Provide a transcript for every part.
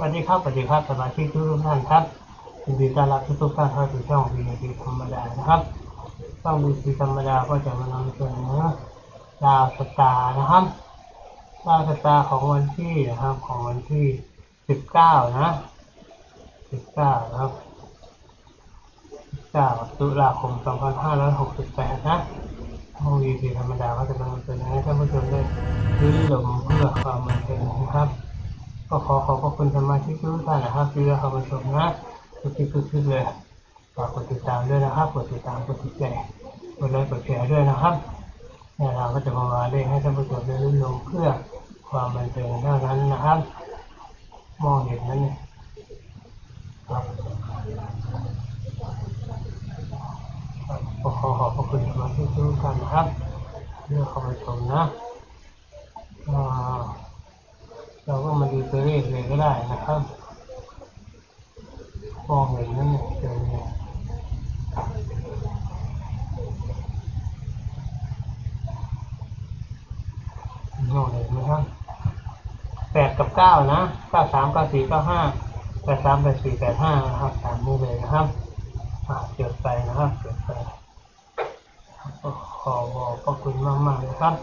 วัสดีครับสวัสดีครับสมาชิกทุกท่านครับยินดีต้อนรับทุกท่านเข้าสู่ช่องวีดีธรรมดานะครับช่องวีดีธรรมดาก็จะมานำเสนอดาวสตาร์นะครับดาวสตาร์ของวันที่นะครับของวันที่สิบเก้านะสิบเก้านะครับเก้าตุลาคมสองพันห้าร้อยหกสิบแปดนะช่องวีดีธรรมดาก็จะมานำเสนอให้ท่านผู้ชมได้รื่นรมเพื่อความบันเทิงนะครับ ก็ขอขอบพระคุณสมาชิกทุกท่านนะครับที่เข้ามาชมนะทุกที่ทุกที่เลยฝากกดติดตามด้วยนะครับ กดติดตาม กดติดใจกดไลค์กดแชร์ด้วยนะครับเนี่ยเราก็จะมาวาเล่นให้ท่านผู้ชมได้รู้ลงเพื่อความบันเทิงเท่านั้นนะครับ มองเห็นนั้นเนี่ยครับก็ขอขอบพระคุณสมาชิกทุกท่านนะครับที่เข้ามาชมนะอ่า เราก็มาดูตัวเลขเลยก็ได้นะครับมองเห็นนั่นเนี่ยเจอเนี่ยมองเห็นไหมครับแปดกับเก้านะเก้าสามเก้าสี่เก้าห้าแปดสามแปดสี่แปดห้านะครับตามนี้เลยนะครับเกิดไปนะครับเกิดไปขอบอกขอบคุณมากๆนะครับ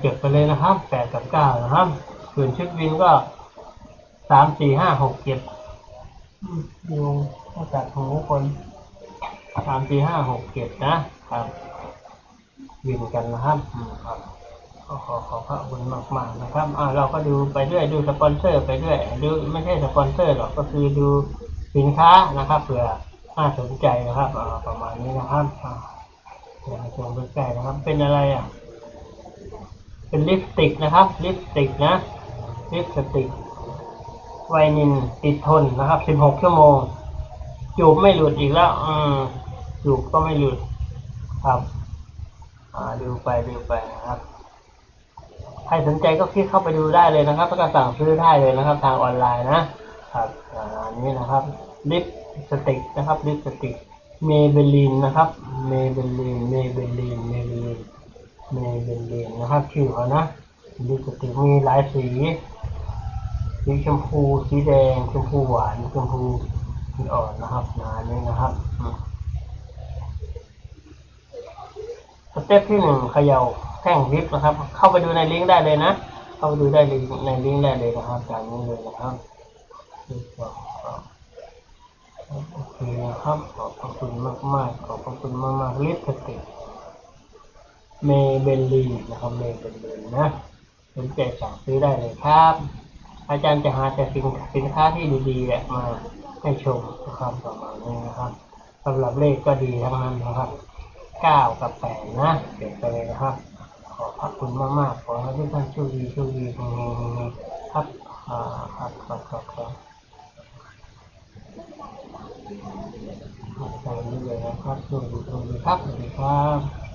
เก็บไปเลยนะครับแปดกับเก้านะครับส่วนชุดวินก็สามสี่ห้าหกเจ็ดยุงก็จัดหูคนสามสี่ห้าหกเจ็ดนะครับวินกันนะครับครับก็ขอขอพระคุณมากๆนะครับอ่าเราก็ดูไปด้วยดูสปอนเซอร์ไปด้วยดูไม่ใช่สปอนเซอร์หรอกก็คือดูสินค้านะครับเผื่อน่าสนใจนะครับประมาณนี้นะครับอ่าเดี๋ยวมาชมใกล้นะครับ เป็นอะไรอะ เป็นลิปสติกนะครับ ลิปสติกนะ ลิปสติก ไวนินติดทนนะครับ 16 ชั่วโมง จูบไม่หลุดอีกแล้ว อืม จูบก็ไม่หลุด ครับ อ่า ดูไปดูไปนะครับ ใครสนใจก็คลิกเข้าไปดูได้เลยนะครับแล้วก็สั่งซื้อได้เลยนะครับ ทางออนไลน์นะ ครับอ่าอันนี้นะครับ ลิปสติกนะครับ ลิปสติก เมเบลินนะครับ เมเบลิน เมเบลิน เมเบลิน เมเบลเลนนะครับชื่อเขานะลิปสติมีหลายสี สีชมพูสีแดงชมพูหวานชมพูอ่อนนะครับนานี้นะครับสเต็ปที่หนึ่งเขย่าแท่งลิฟนะครับ เข้าไปดูในลิงก์ได้เลยนะเข้าไปดูได้เลยในลิงก์ได้เลยนะครับจากนี้เลยนะครับโอเคนะครับขอบคุณมากๆขอบคุณมากๆลิปสติ เมเบลลีนะครับเมเบลลีนะสนใจสั่งซื้อได้เลยครับ อาจารย์จะหาแต่สินสินค้าที่ดีๆมาให้ชมนะครับประมาณนี้นะครับสำหรับเลขก็ดีทั้งนั้นนะครับเก้ากับแปดนะเก็บไปเลยนะครับ ขอบพระคุณมากๆขอให้ทุกท่านโชคดีโชคดีเฮงๆๆครับอ่าครับครับครับครับตามนี้เลยนะครับโชคดีโชคดีครับสวัสดีครับ